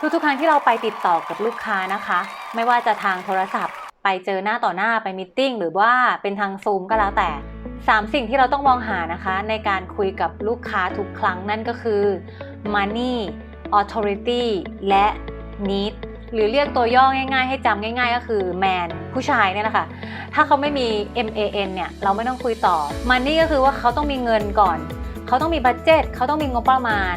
ทุกๆ ครั้งที่เราไปติดต่อกับลูกค้านะคะ ไม่ว่าจะทางโทรศัพท์ ไปเจอหน้าต่อหน้าไปมิทติ้งหรือว่าเป็นทางซูมก็แล้วแต่ 3 สิ่งที่เราต้องมองหานะคะ ในการคุยกับลูกค้าทุกครั้งนั่นก็คือ money authority และ need หรือเรียกตัวย่อง่ายๆ ให้จำง่ายๆ ก็คือ man ผู้ชายเนี่ยแหละค่ะ ถ้าเขาไม่มี MAN เนี่ย เราไม่ต้องคุยต่อ money ก็คือว่าเขาต้องมีเงินก่อน เขาต้องมีบัตเจตเขาต้องมีงบประมาณ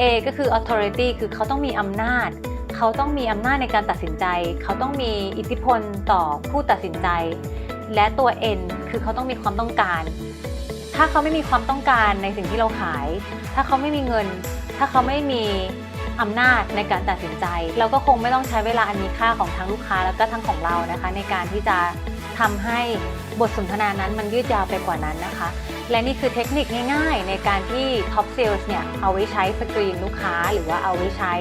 A ก็คือ authority คือเขาต้องมีอำนาจ เขาต้องมีอำนาจในการตัดสินใจ เขาต้องมีอิทธิพลต่อผู้ตัดสินใจ และตัว N คือเขาต้องมีความต้องการ ถ้าเขาไม่มีความต้องการในสิ่งที่เราขาย ถ้าเขาไม่มีเงิน ถ้าเขาไม่มีอำนาจในการตัดสินใจ เราก็คงไม่ต้องใช้เวลาอันมีค่าของทั้งลูกค้าแล้วก็ทั้งของเรานะคะ ในการที่จะ ทำให้บทสนทนานั้นมันยืดยาวไปกว่านั้นนะคะ และนี่คือเทคนิคง่ายๆ ในการที่ Top Sales เนี่ยเอาไว้ใช้สกรีนลูกค้า หรือว่าเอาไว้ใช้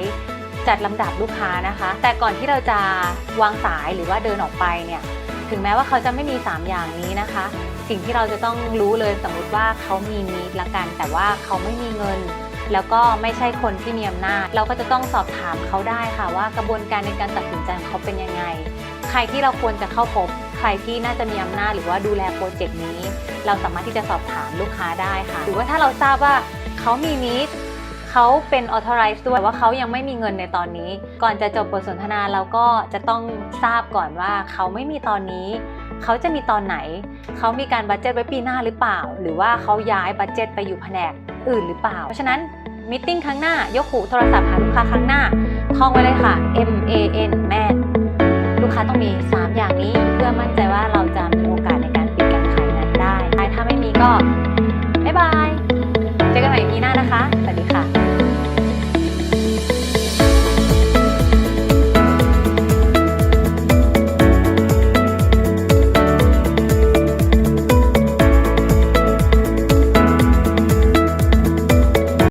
จัดลำดับลูกค้านะคะ แต่ก่อนที่เราจะวางสายหรือว่าเดินออกไปเนี่ยถึงแม้ว่าเขาจะไม่มี 3 อย่างนี้นะคะ สิ่งที่เราจะต้องรู้เลยสมมติว่าเขามีนีดละกัน แต่ว่าเขาไม่มีเงิน แล้วก็ไม่ใช่คนที่มีอำนาจ เราก็จะต้องสอบถามเขาได้ค่ะว่ากระบวนการในการตัดสินใจของเขาเป็นยังไง ใครที่เราควรจะเข้าพบ ใครที่น่าจะมีอำนาจหรือว่าดูแลโปรเจกต์นี้ เราสามารถที่จะสอบถามลูกค้าได้ค่ะ หรือว่าถ้าเราทราบว่าเขามีนิดเขาเป็น authorized ด้วยแต่ว่าเขายังไม่มีเงินในตอนนี้ ก่อนจะจบบทสนทนาเราก็จะต้องทราบก่อนว่าเขาไม่มีตอนนี้ เขาจะมีตอนไหน เขามีการบัตเจ็ตไว้ปีหน้าหรือเปล่า หรือว่าเขาย้ายบัตเจ็ตไปอยู่แผนกอื่นหรือเปล่า เพราะฉะนั้นมิ팅ครั้งหน้ายกหูโทรศัพท์หาลูกค้าครั้งหน้าท่องไว้เลยค่ะ M A N man ลูกค้าต้องมี เบรกนี้หน้านะคะ